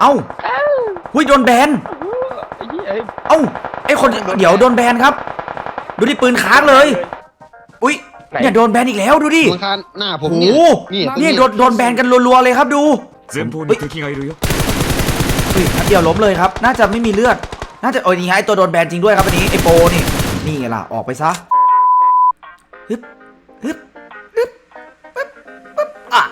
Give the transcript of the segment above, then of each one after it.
เอ้าหุ้ยโดนแบน ไอ้เหี้ยเอ้ย เอ้าไอคนเดี๋ยวโดนแบนครับ ดูดิปืนค้างเลย อุ้ยเนี่ยโดนแบนอีกแล้วดูดิ ข้างๆหน้าผม โอ้ เนี่ย โห นี่ นี่โดนโดนแบนกันรัวๆเลยครับดู 前方に敵がいるよ เฮ้ยนัดเดียวล้มเลยครับ น่าจะไม่มีเลือด น่าจะโอ้ยนี่ไงไอ้ตัวโดนแบนจริงด้วยครับอันนี้ไอ้โปนี่ นี่ไงล่ะ ออกไปซะ ฮึบ ฮึบ ฮึบฮึบฮึบอ่ะ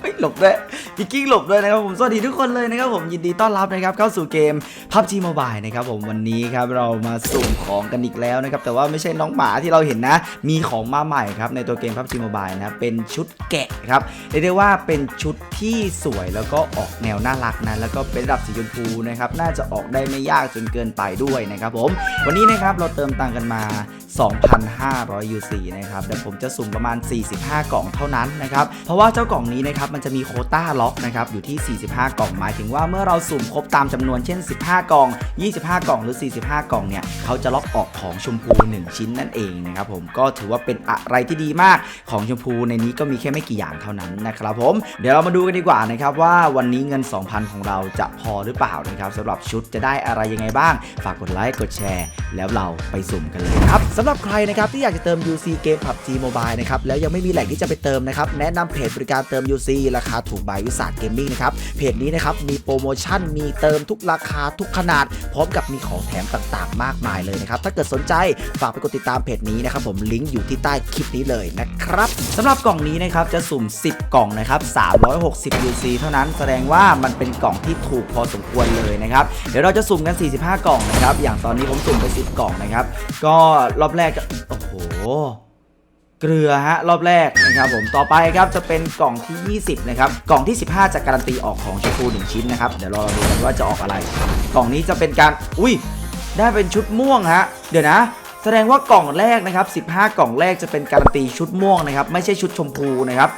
เฮ้ยหลบด้วย พี่กิ้งหลบด้วยนะครับผมสวัสดีทุกคนเลยนะครับผมยินดีต้อนรับนะครับเข้าสู่เกม PUBG Mobile นะครับผมวันนี้ครับเรามาสุ่มของกันอีกแล้วนะครับแต่ว่าไม่ใช่น้องหมาที่เราเห็นนะ มีของมาใหม่ครับในตัวเกม PUBG Mobile นะเป็นชุดแกะครับเรียกได้ว่าเป็นชุดที่สวยแล้วก็ออกแนวน่ารักนะแล้วก็เป็นระดับสีชมพูนะครับน่าจะออกได้ไม่ยากจนเกินไปด้วยนะครับผมวันนี้นะครับเราเติมตังค์กันมา 2,500 UC นะครับเดี๋ยวผมจะสุ่มประมาณ 45 กล่องเท่านั้นนะครับเพราะว่าเจ้ากล่องนี้นะครับมันจะมีโคต้าล็อกนะครับอยู่ที่ 45 กล่อง หมายถึงว่าเมื่อเราสุ่มครบตามจำนวนเช่น 15 กล่อง 25 กล่องหรือ 45 กล่องเนี่ยเขาจะล็อกออกของชมพู 1 ชิ้นนั่นเองนะครับผมก็ถือว่าเป็นอะไรที่ดีมากของชมพูในนี้ก็มีแค่ไม่กี่อย่างเท่านั้นนะครับผมเดี๋ยวเรามาดูกันดีกว่านะครับว่าวันนี้เงิน 2,000 ของเราจะพอหรือเปล่านะครับสำหรับชุดจะได้อะไรยังไงบ้าง ฝากกดไลค์กดแชร์ แล้วเราไปสุ่มกันเลยครับสำหรับใครนะครับที่อยากจะเติม UC เกม PUBG Mobile นะครับแล้วยังไม่มีแหล่งที่จะไปเติมนะครับแนะนำเพจบริการเติม UC ราคาถูกบายวิสาหเกมมิ่งนะครับเพจนี้นะครับมีโปรโมชั่นมีเติมทุกราคาทุกขนาด พร้อมกับมีของแถมต่างๆ มากมายเลยนะครับถ้าเกิดสนใจฝากไปกดติดตามเพจนี้นะครับผมลิงก์อยู่ที่ใต้คลิปนี้เลยนะครับสำหรับกล่องนี้นะครับจะสุ่ม 10 กล่องนะครับ360 UC เท่านั้นแสดงว่ามันเป็นกล่องที่ถูกพอสมควรเลยนะครับเดี๋ยวเราจะสุ่มกัน 45 กล่องนะครับอย่างตอนนี้ผมสุ่มไป 10 กล่องนะครับก็รอบแรกโอ้โห เกลือฮะรอบแรกนะครับผมต่อไปครับจะเป็นกล่องที่ 20นะครับกล่องที่ 15 จะการันตีออกของชมพู1ชิ้นนะครับเดี๋ยวรอดูกันว่าจะออกอะไร กล่องนี้จะเป็นการอุ้ยได้เป็นชุดม่วงฮะเดี๋ยวนะแสดงว่ากล่องแรกนะครับ 15 กล่องแรกจะเป็นการันตีชุดม่วงนะครับ ไม่ใช่ชุดชมพูนะครับ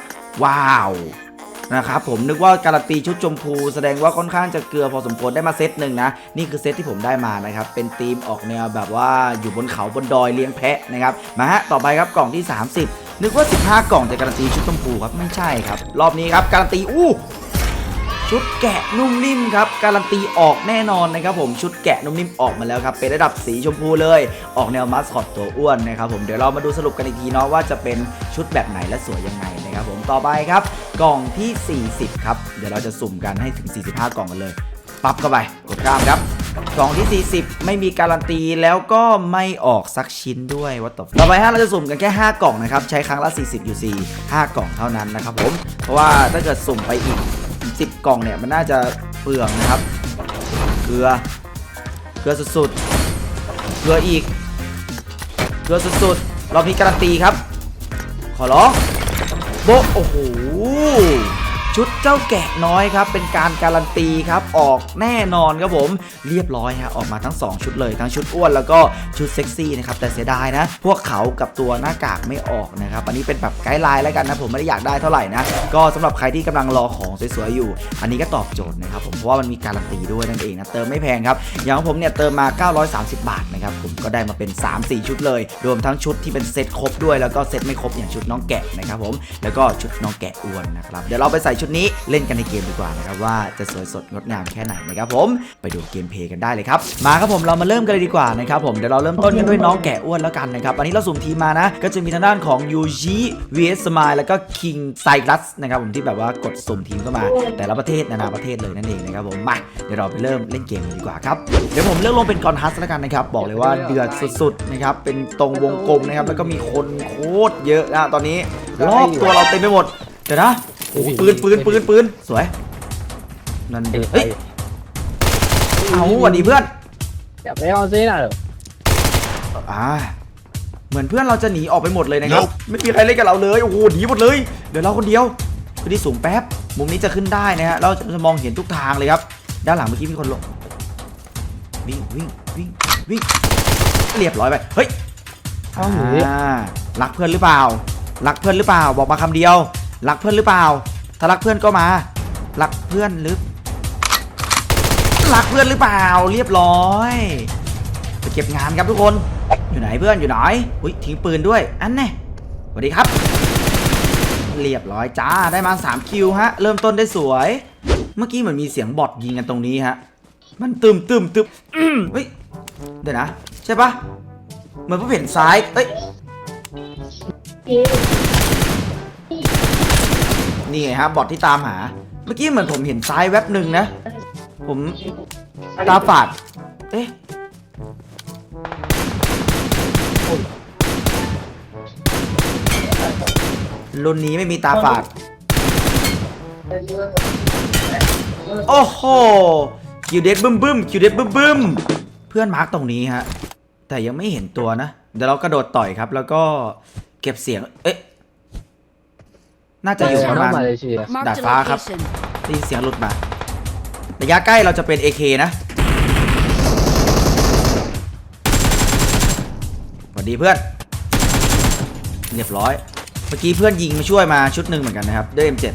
ว้าว นะครับผมนึกว่าการันตีชุดชมพูแสดงว่าค่อนข้างจะเกลือพอสมควรได้มาเซตหนึ่งนะนี่คือเซตที่ผมได้มานะครับเป็นธีมออกแนวแบบว่าอยู่บนเขาบนดอยเลี้ยงแพะนะครับมาฮะต่อไปครับกล่องที่ 30นึกว่า 15 กล่องจะการันตีชุดชมพูครับไม่ใช่ครับ รอบนี้ครับการันตีอู้ ชุดแกะนุ่มนิ่มครับการันตีออกแน่นอนนะครับผมชุดแกะนุ่มนิ่มออกมาแล้วครับเป็นระดับสีชมพูเลย ออกแนวมัสคอตตัวอ้วนนะครับผมเดี๋ยวเรามาดูสรุปกันอีกทีเนาะว่าจะเป็นชุดแบบไหนและสวยยังไงนะครับผมต่อไปครับ กล่องที่ 40 ครับ เดี๋ยวเราจะสุ่มกันให้ถึง 45 กล่องกันเลย ปั๊บเข้าไปกดข้ามครับกล่องที่ 40 ไม่มีการันตีแล้วก็ไม่ออกสักชิ้นด้วยวัตถุต่อไปฮะเราจะสุ่มกันแค่ 5 กล่องนะครับ ใช้ครั้งละ 40 UC 5 กล่องเท่านั้นนะครับผม เพราะว่าถ้าเกิดสุ่มไปอีก 10 กล่องเนี่ยมันน่าจะเปลืองนะครับ เกลือ เกลือสุดๆ เกลืออีก เกลือสุดๆเรามีการันตีครับ ขอร้องโบโอ้โห ชุดเจ้าแกะน้อยครับ เป็นการการันตีครับ ออกแน่นอนครับผมเรียบร้อยฮะออกมาทั้ง 2 ชุดเลยทั้งชุดอ้วนแล้วก็ชุดเซ็กซี่นะครับแต่เสียดายนะ พวกเขากับตัวหน้ากากไม่ออกนะครับอันนี้เป็นแบบไกด์ไลน์แล้วกันนะผมไม่ได้อยากได้เท่าไหร่นะก็สำหรับใครที่กำลังรอของสวยๆอยู่ อันนี้ก็ตอบโจทย์นะครับผมเพราะว่ามันมีการันตีด้วยนั่นเองนะเติมไม่แพงครับอย่างของผมเนี่ยเติมมา 930 บาทนะครับผมก็ได้มาเป็น 3-4 ชุดเลย รวมทั้งชุดที่เป็นเซตครบด้วยแล้วก็เซตไม่ครบอย่างชุดน้องแกะนะครับผมแล้วก็ชุดน้องแกะอ้วนนะครับเดี๋ยวเราไปใส่ชุดนี้เล่นกันในเกมดีกว่านะครับว่าจะสวยสดงดงามแค่ไหนนะครับผมไปดูเกมเพลย์กันได้เลยครับมาครับผมเรามาเริ่มกันเลยดีกว่านะครับผมเดี๋ยวเราเริ่มต้นกันด้วยน้องแกะอ้วนแล้วกันนะครับอันนี้เราสุ่มทีมมานะก็จะมีทางด้านของยูจิ vs Smile แล้วก็ King c y c l u s นะครับผมที่แบบว่ากดสุ่มทีมเข้ามา แต่ละประเทศนานาประเทศเลยนั่นเองนะครับผมมาเดี๋ยวเราไปเริ่มเล่นเกมกันดีกว่าครับเดี๋ยวผมเลือกลงเป็นกอนฮัสแล้วกันนะครับบอกเลยว่าเดือดสุดๆนะครับเป็นตรงวงกลมนะครับแล้วก็มีคนโคตรเยอะนะตอนนี้รอบตัวเราเต็มไปหมดเดี๋ยวนะโอ้โหปืนปืนปืนปืนสวยนั่นเด็เฮ้ยเอาสวัสดีเพื่อนอย่าไปเอาซินะอ่าเหมือนเพื่อนเราจะหนีออกไปหมดเลยนะครับไม่มีใครเล่นกับเราเลยโอ้โหหนีหมดเลยเดี๋ยวเราคนเดียวขึ้นที่สูงแป๊บมุมนี้จะขึ้นได้นะฮะเราจะมองเห็นทุกทางเลยครับ ด้านหลังเมื่อกี้มีคนลงวิ่งวิ่งวิ่งวิ่งเรียบร้อยไปเฮ้ยเอาหนีอ่ารักเพื่อนหรือเปล่า รักเพื่อนหรือเปล่า บอกมาคำเดียว รักเพื่อนหรือเปล่า ถ้ารักเพื่อนก็มา รักเพื่อนหรือรักเพื่อนหรือเปล่า เรียบร้อยไปเก็บงานครับทุกคน อยู่ไหนเพื่อนอยู่ไหนอุ้ยทิ้งปืนด้วย อันแน่สวัสดีครับ เรียบร้อยจ้าได้มา3คิวฮะ เริ่มต้นได้สวย เมื่อกี้เหมือนมีเสียงบอทยิงกันตรงนี้ฮะ มันตึมตึมตึมอืมเฮ้ยเดี๋ยวนะ ใช่ปะเหมือนผมเห็นซ้ายเอ้ย นี่ไงฮะบอทที่ตามหา เมื่อกี้เหมือนผมเห็นซ้ายแว็บหนึ่งนะ ผมตาฝาด เอ๊ะรุ่นนี้ไม่มีตาฝาด โอ้โหคิวเด็ดบึ้มบึ้มคิวเด็ดบึ้มบึ้มเพื่อนมาร์กตรงนี้ฮะ แต่ยังไม่เห็นตัวนะ เดี๋ยวเรากระโดดต่อยครับ แล้วก็เก็บเสียง เอ๊ะ น่าจะอยู่ประมาณมาเลเซีย Marked a Đài phá khắp. location. ได้ยินเสียงหลุดมาระยะใกล้เราจะเป็น AK นะสวัสดีเพื่อน เรียบร้อย เมื่อกี้เพื่อนยิงมาช่วยมาชุดหนึ่งเหมือนกันนะครับด้วย M7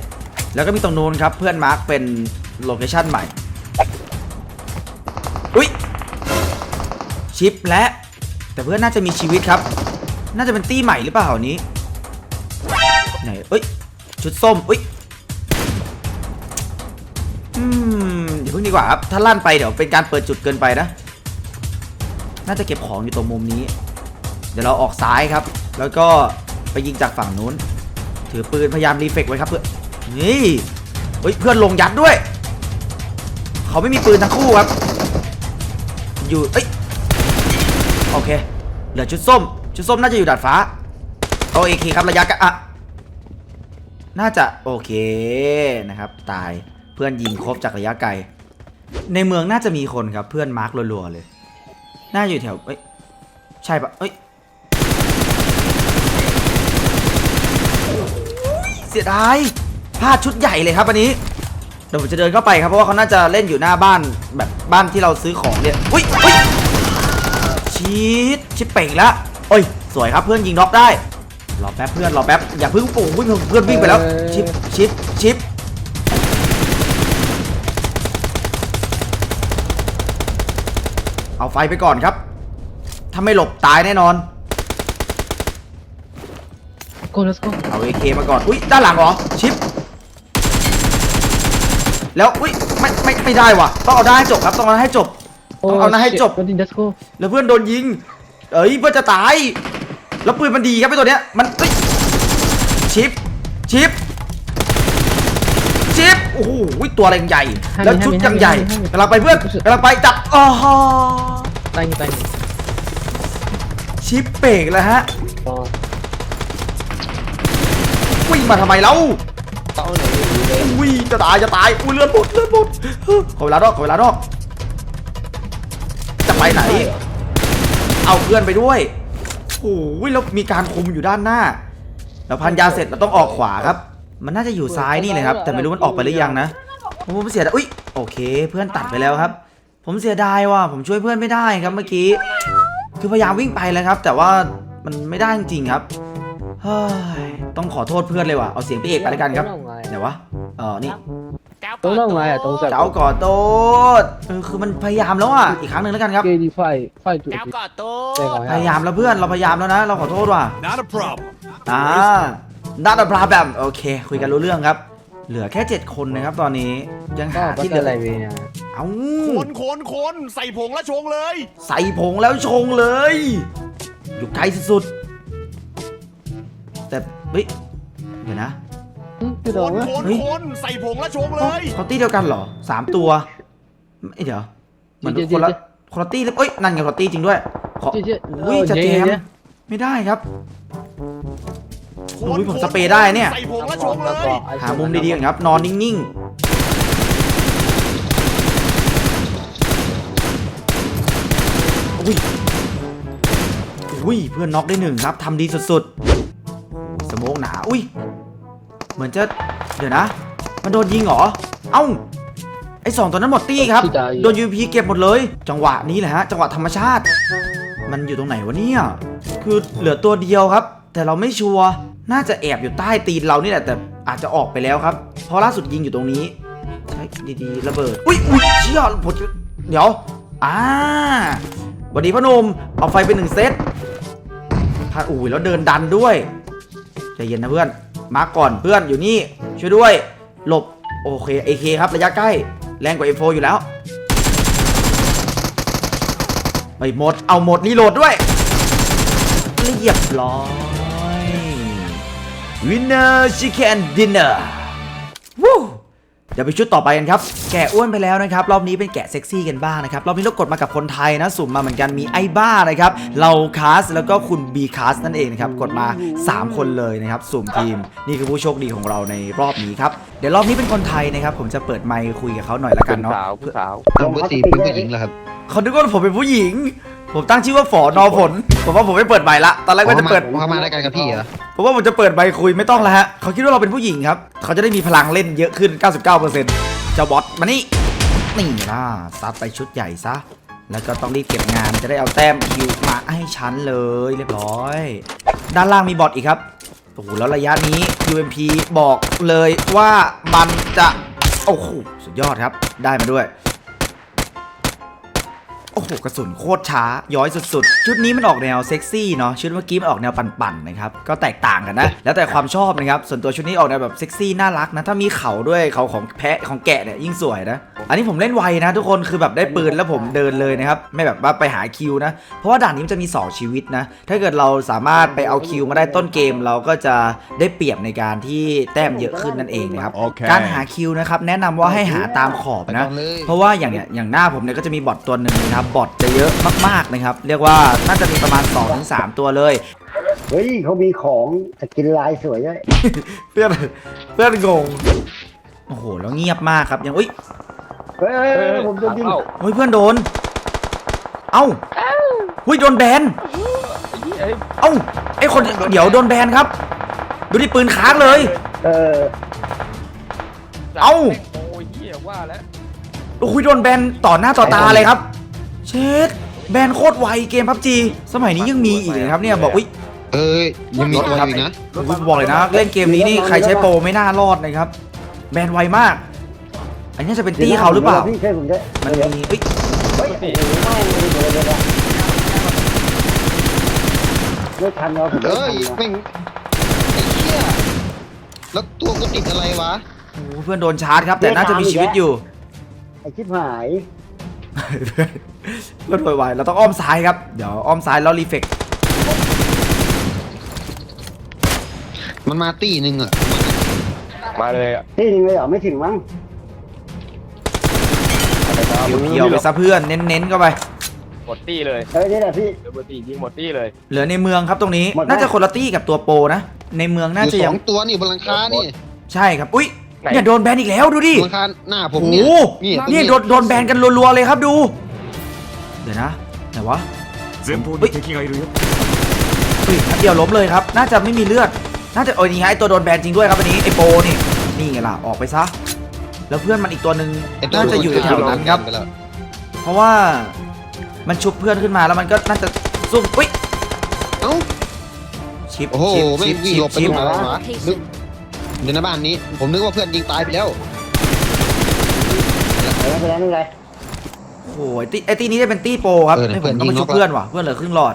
แล้วก็มีตรงนู้นครับเพื่อนมาร์กเป็นโลเคชั่นใหม่ อุ๊ยชิปและ แต่เพื่อนน่าจะมีชีวิตครับ น่าจะเป็นตี้ใหม่หรือเปล่าอันนี้ ไหน เอ้ย ชุดส้ม อุ๊ยอืมเดี๋ยวเพิ่งดีกว่าครับ ถ้าลั่นไปเดี๋ยวเป็นการเปิดจุดเกินไปนะ น่าจะเก็บของอยู่ตรงมุมนี้ เดี๋ยวเราออกซ้ายครับ แล้วก็ไปยิงจากฝั่งนู้น ถือปืนพยายามรีเฟกไว้ครับเพื่อนนี่เฮ้ยเพื่อนลงยัดด้วย เขาไม่มีปืนทั้งคู่ครับ อยู่เอ้ยโอเค เหลือชุดส้ม ชุดส้มน่าจะอยู่ดาดฟ้าโอเคครับระยะกะอะ น่าจะโอเคนะครับ ตายเพื่อนยิงครบจากระยะไกล ในเมืองน่าจะมีคนครับเพื่อนมาร์กรัวๆเลย น่าอยู่แถวเอ้ยใช่ปะเอ้ยเสียดายพลาดชุดใหญ่เลยครับอันนี้เดี๋ยวผมจะเดินเข้าไปครับเพราะว่าเขาน่าจะเล่นอยู่หน้าบ้านแบบบ้านที่เราซื้อของเนี่ยอุ้ยอุ้ยชีดชิปเป่งแล้วโอ้ยสวยครับเพื่อนยิงน็อกได้ รอแป๊บเพื่อนรอแป๊บอย่าเพิ่งโอ้โหเพื่อนวิ่งไปแล้ว ชิปชิปชิปเอาไฟไปก่อนครับ ถ้าไม่หลบตายแน่นอน go let's go เอาเอเคมาก่อน อุ้ยด้านหลังเหรอ ชิป แล้ว อุ้ยไม่ไม่ไม่ได้ว่ะ ต้องเอาได้ให้จบครับ ต้องเอาได้ให้จบ ต้องเอานะให้จบวันนี้ let's go แล้วเพื่อนโดนยิง เอ้ยเพื่อนจะตาย แล้วปืนมันดีครับไอตัวเนี้ยมันเอ้ยชิปชิปชิปโอ้โหตัวอะไรใหญ่ แล้วชุดยังใหญ่กำลังไปเพื่อนกำลังไปจับอ๋อตายตายชิปเปกแล้วฮะอ๋อวิ่งมาทำไมเล่าเต้าไหนอยู่เลยอุ้ยจะตายจะตายอุ้ยเลือดหมดเลือดหมดขอเวลานอกขอเวลานอกจะไปไหน เอาเพื่อนไปด้วย โอ้ยแล้วมีการคุมอยู่ด้านหน้าแล้วพันยาเสร็จเราต้องออกขวาครับ มันน่าจะอยู่ซ้ายนี่เลยครับ แต่ไม่รู้มันออกไปหรือยังนะ ผมเสียดายอุ้ยโอเค เพื่อนตัดไปแล้วครับ ผมเสียดายว่ะผมช่วยเพื่อนไม่ได้ครับเมื่อกี้ คือพยายามวิ่งไปแล้วครับ แต่ว่ามันไม่ได้จริงๆครับ เฮ้ยต้องขอโทษเพื่อนเลยว่ะ เอาเสียงพี่เอกไปแล้วกันครับ ไหนวะ เออนี่ตรงนั้นไงอะตรงสัตว์เจ้าก่อโทษเออคือมันพยายามแล้วอะ อีกครั้งหนึ่งแล้วกันครับ เกดีไฟไฟจุดแก้วกอดโต้พยายามแล้วเพื่อน เราพยายามแล้วนะ เราขอโทษว่ะ Not a problem. อ่าดัตปลาแบบโอเค คุยกันรู้เรื่องครับ เหลือแค่ 7 คนนะครับตอนนี้ ยังก็หาที่ที่เดิเดินอะไรนเวียเอ้าคนคนคนใส่ผงแล้วชงเลย ใส่ผงแล้วชงเลย อยู่ไกลสุดๆ แต่เฮ้ยเดี๋ยวนะคือคโดนนวะคนเฮ้ยคนใส่ผงแล้วชงเลยเขาตี้เดียวกันเหรอสามตัวเอ้ยเดี๋ยวเหมือนคนละคนละตี้เลยเอ้ยนั่นไงคนละตี้จริงด้วยขอเจ๊เจ๊อุ้ยจะแจมไม่ได้ครับอุ้ยผมสเปรย์ได้เนี่ย ใส่ผงแล้วชงเลยหามุมดีๆก่อนครับ นอนนิ่งๆอุ้ยอุ้ยเพื่อนน็อกได้หนึ่งครับทำดีสุดๆสโมกหนา อุ้ย เหมือนจะ เดี๋ยวนะ มันโดนยิงเหรอ เอ้า ไอ้สองตัวนั้นหมดตี้ครับ โดนยูพีเก็บหมดเลย จังหวะนี้แหละฮะ จังหวะธรรมชาติ มันอยู่ตรงไหนวะเนี่ย คือเหลือตัวเดียวครับ แต่เราไม่ชัวร์ น่าจะแอบอยู่ใต้ตีนเรานี่แหละ แต่อาจจะออกไปแล้วครับ เพราะล่าสุดยิงอยู่ตรงนี้ใช้ดีๆระเบิด อุ้ยอุ้ยเชี่ยผมเดี๋ยว อ่าสวัสดีพ่อหนุ่มเอาไฟไปหนึ่งเซตพาอุ้ยแล้วเดินดันด้วยใจ เย็นนะเพื่อน มาก่อนเพื่อนอยู่นี่ ช่วยด้วย หลบ โอเคไอเคครับระยะใกล้ แรงกว่า M4 อยู่แล้ว ไปหมด เอาหมดรีโหลดด้วยเรียบร้อย Winner Chicken Dinner วู้ เดี๋ยวไปชุดต่อไปกันครับ แกะอ้วนไปแล้วนะครับ รอบนี้เป็นแกะเซ็กซี่กันบ้างนะครับ รอบนี้เรากดมากับคนไทยนะ สุ่มมาเหมือนกันมีไอ้บ้านะครับ เราคาสแล้วก็คุณบีคาสนั่นเองนะครับ กดมา 3 คนเลยนะครับ สุ่มทีม นี่คือผู้โชคดีของเราในรอบนี้ครับ เดี๋ยวรอบนี้เป็นคนไทยนะครับ ผมจะเปิดไมค์คุยกับเขาหน่อยละกันผู้เนาะ สาวผู้สาวเอาเบอร์สี่เป็นผู้หญิงเหรอครับ เขาคิดว่าผมเป็นผู้หญิง ผมตั้งชื่อว่าฝอนอผลผมว่าผมไม่เปิดใบละ ตอนแรกว่าจะเปิด เขามาได้กันกับพี่เหรอ ผมว่าผมจะเปิดใบคุยไม่ต้องแล้วฮะ เขาคิดว่าเราเป็นผู้หญิงครับ เขาจะได้มีพลังเล่นเยอะขึ้น 99%เจ้าบอสมานี่ นี่นะซัดไปชุดใหญ่ซะ แล้วก็ต้องรีบเก็บงานจะได้เอาแต้มคิวมาให้ฉันเลยเรียบร้อย ด้านล่างมีบอทอีกครับ โอ้โหแล้วระยะนี้ UMP บอกเลยว่ามันจะ โอ้โหสุดยอดครับ ได้มาด้วย โอ้โหกระสุนโคตรช้า ย้อยสุดๆ ชุดนี้มันออกแนวเซ็กซี่เนาะชุดเมื่อกี้มันออกแนวปั่นๆนะครับก็แตกต่างกันนะ แล้วแต่ความชอบนะครับส่วนตัวชุดนี้ออกแนวแบบเซ็กซี่น่ารักนะถ้ามีเขาด้วยเขาของแพะของแกะเนี่ยยิ่งสวยนะ อันนี้ผมเล่นไวนะ ทุกคนคือแบบได้ปืนแล้วผมเดินเลยนะครับไม่แบบว่าไปหาคิวนะ เพราะว่าด่านนี้มันจะมี 2 ชีวิตนะ ถ้าเกิดเราสามารถไปเอาคิวมาได้ต้นเกมเราก็จะได้เปรียบในการที่แต้มเยอะขึ้นนั่นเองนะครับโอเคการหาคิวนะครับแนะนำว่าให้หาตามขอบไปนะก่อนเลยเพราะว่าอย่างเนี้ยอย่างหน้าผมเนี่ยก็จะมีบอทตัวหนึ่งนะครับบอทจะเยอะมากๆนะครับ เรียกว่าน่าจะมีประมาณ2-3ตัวเลย เฮ้ยเขามีของสกินลายสวยด้วยเพื่อนเพื่อนงง โอ้โห แล้วเงียบมากครับ ยังอุ้ยเฮ้ยเฮ้ยเฮ้ยผมโดนยิงเอ้าเฮ้ยเพื่อนโดน เอ้าหุ้ยโดนแบนเอ้ยเอ้าไอคนเดี๋ยวโดนแบนครับ ดูที่ปืนค้างเลย เออเอ้า โอ้ยเหี้ยว่าแล้วโอ้ยโดนแบนต่อหน้าต่อตาเลยครับ เช็ดแบนโคตรไวเกมพับจีสมัยนี้ยังมีอีกนะครับเนี่ยบอกอุ้ยเอ้ยยังมีตัวอยู่นะผมบอกเลยนะ เล่นเกมนี้นี่ใครใช้โปรไม่น่ารอดนะครับ แบนไวมาก อันนี้จะเป็นตี้เขาหรือเปล่าพี่ช่วยผมด้วยมันเดี๋ยวมีเอ้ยเฮ้ยโอ้โหไม่เลยเดี๋ยวเดี๋ยวเดี๋ยวไม่ทันเราผมไม่เอ้ยทันแม่งไอ้เหี้ยแล้วตัวกูติดอะไรวะโอ้โหเพื่อนโดนชาร์จครับ แต่น่าจะมีชีวิตอยู่ไอ้ชิบหาย เพื่อนไวๆเราต้องอ้อมซ้ายครับ เดี๋ยวอ้อมซ้ายแล้วรีเฟกมันมาตี้หนึงอะมาเลยอะที่หนึงเลยเหรอไม่ถึงมั้งเพียวๆไปซะเพื่อนเน้นๆเข้าไป หมดตี้เลยเออนี่แหละพี่ เดบเบอร์ตี้ยิงหมดตี้เลย เหลือในเมืองครับตรงนี้ หมดไหมน่าจะคนละตี้กับตัวโปรนะ ในเมืองน่าอยู่จะสยัองงตัวนี่บนหลังคานี่ ใช่ครับ อุ้ย ไหน เนี่ยโดนแบนอีกแล้วดูดิ บนหลังคาหน้าผ โอ้ ม โห เนี่ย เนี่ยโดนโดนแบนกันรัวๆเลยครับดู เดี๋ยวนะไหนวะ 前方に敵がいるよ เฮ้ยนัดเดียวล้มเลยครับ น่าจะไม่มีเลือด น่าจะโอ้ยนี่ฮะไอตัวโดนแบนจริงด้วยครับอันนี้ไอโปนี่ นี่ไงล่ะ ออกไปซะ แล้วเพื่อนมันอีกตัวหนึ่ง ไอ้ตัว น่าจะอยู่แถวๆนั้นครับ ไปแล้ว เพราะว่ามันชุบเพื่อนขึ้นมาแล้วมันก็น่าจะสู้อุ้ย เอ้า ชิป โอ้โห ชิป ไม่ ชิป วิ่งหลบไป ชิ ต ป รงไหนวะนึก เดี๋ยวในบ้านนี้ ผมนึกว่าเพื่อนยิงตายไปแล้วไม่เป็นไรไม่เป็นไรโอ้โหไอตีไอตีนี้ได้เป็นตีโปรครับเออให้ผมเพื่อนต้องมายิงชุบน็อกเพื่อนว่ะเพื่อนเหลือครึ่งหลอด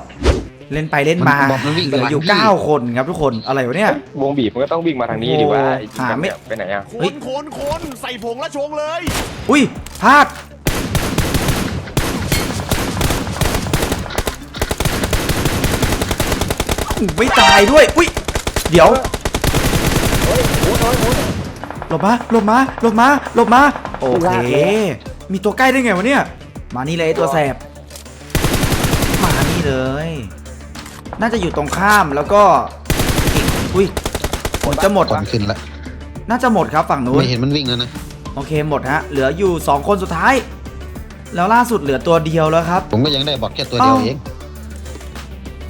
เล่นไปเล่นมามันบอกมันวิ่งเหลืออยู่ไปหลังพี่เก้าคนครับทุกคนอะไรวะเนี่ยวงบีบมันก็ต้องวิ่งมาทางนี้โอ้ดีว่าไอ้หาไม่ไปไหนอะคเฮ้ยนคนคนใส่ผงและชงเลย อุ้ยพลาดไม่ตายด้วย อุ้ย เดี๋ยว หลบมาหลบมาหลบมาหลบมาโอเค มีตัวใกล้ได้ไงวะเนี่ย มานี่เลยไอ้ตัวแสบ มานี่เลย น่าจะอยู่ตรงข้ามแล้วก็อีกอุ้ยผลจะหมดก่อนขึ้นละน่าจะหมดครับฝั่งนู้น ไม่เห็นมันวิ่งแล้วนะโอเคหมดฮะ เหลืออยู่ 2 คนสุดท้าย แล้วล่าสุดเหลือตัวเดียวแล้วครับ ผมก็ยังได้บอทแค่ตัวเดียวเอ้า เอง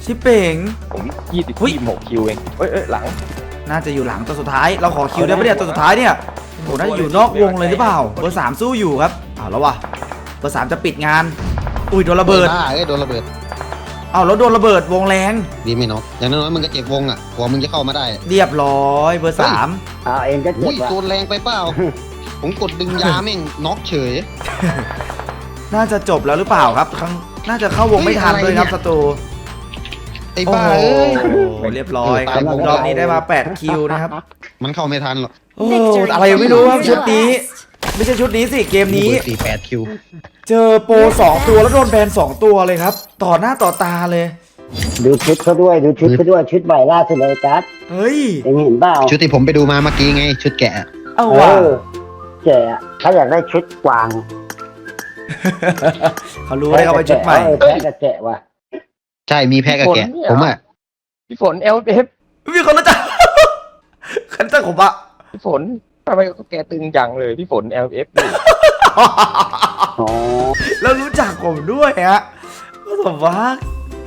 ชิปเป่งผมยี่สิบเฮ้ยยี่สิบหกคิวเองเอ้ยเอ้ยหลัง น่าจะอยู่หลังตัวสุดท้าย เราขอคิวได้ปะเนี่ยตัวสุดท้ายเนี่ยโหน่าจะอยู่นอกวงเลยหรือเปล่าเบอร์สามสู้อยู่ครับเอาแล้ววะเบอร์สามจะปิดงาน อุ้ยโดนระเบิดบ้าเอ้ยโดนระเบิดเอาแล้วโดนระเบิดวงแรงดีไหมเนาะอย่างน้อยๆมึงก็เจ็บวงอะกว่ามึงจะเข้ามาได้เรียบร้อยเบอร์สามอ้าวเองก็เจ็อุ้บยว่ะตัวแรงไปเปล่า ผมกดดึงยาแม่งน็อกเฉย น่าจะจบแล้วหรือเปล่าครับครั้งน่าจะเข้าวงไม่ทันด้วยครับเฮ้ยอะไรเนี่ย ศัตรู ไอ้โอ้บ้าโหเอ้ยเรียบร้อยครับตายหมดรอบนี้ได้มา8คิวนะครับมันเข้าไม่ทันหรอกโอ้อะไรไม่รู้ครับชุดนี้ ไม่ใช่ชุดนี้สิเกมนี้ สี่แปดคิว เจอโปรสองตัวแล้วโดนแบนสองตัวเลยครับ ต่อหน้าต่อตาเลย ดูชุดเขาด้วยดูชุดเขาด้วยชุดใหม่ล่าสุดเลยจัดเฮ้ย เองเห็นเปล่าชุดที่ผมไปดูมาเมื่อกี้ไง ชุดแกะ เอาเอว่ะอแกะเขาอยากได้ชุดกวางเขารู้เลยเขาไปชุดใหม่ เออแพ้กับแกะว่ะ ใช่มีแพะกับแกะผมอะ พี่ฝนเอลเอฟมีคนรู้จัก คนรู้จักผมอะพี่ฝนทำไมแกตึงจังเลยพี่ฝนเอลเอฟอ๋อแล้วรู้จักผมด้วยฮะก็สมว่า